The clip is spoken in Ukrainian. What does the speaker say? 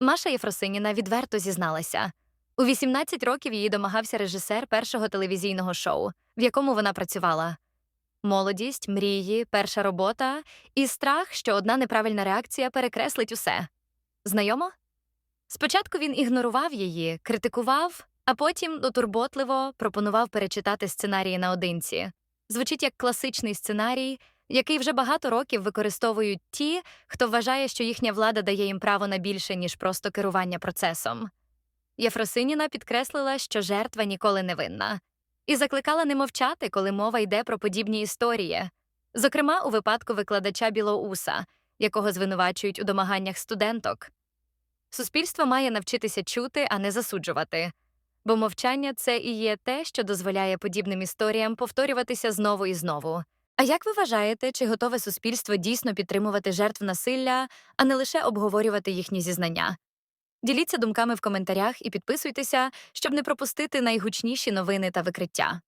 Маша Єфросиніна відверто зізналася. У 18 років її домагався режисер першого телевізійного шоу, в якому вона працювала. Молодість, мрії, перша робота і страх, що одна неправильна реакція перекреслить усе. Знайомо? Спочатку він ігнорував її, критикував, а потім дотурботливо пропонував перечитати сценарії наодинці. Звучить як класичний сценарій, який вже багато років використовують ті, хто вважає, що їхня влада дає їм право на більше, ніж просто керування процесом. Єфросиніна підкреслила, що жертва ніколи не винна, і закликала не мовчати, коли мова йде про подібні історії, зокрема у випадку викладача Білоуса, якого звинувачують у домаганнях студенток. Суспільство має навчитися чути, а не засуджувати, бо мовчання це і є те, що дозволяє подібним історіям повторюватися знову і знову. А як ви вважаєте, чи готове суспільство дійсно підтримувати жертв насилля, а не лише обговорювати їхні зізнання? Діліться думками в коментарях і підписуйтеся, щоб не пропустити найгучніші новини та викриття.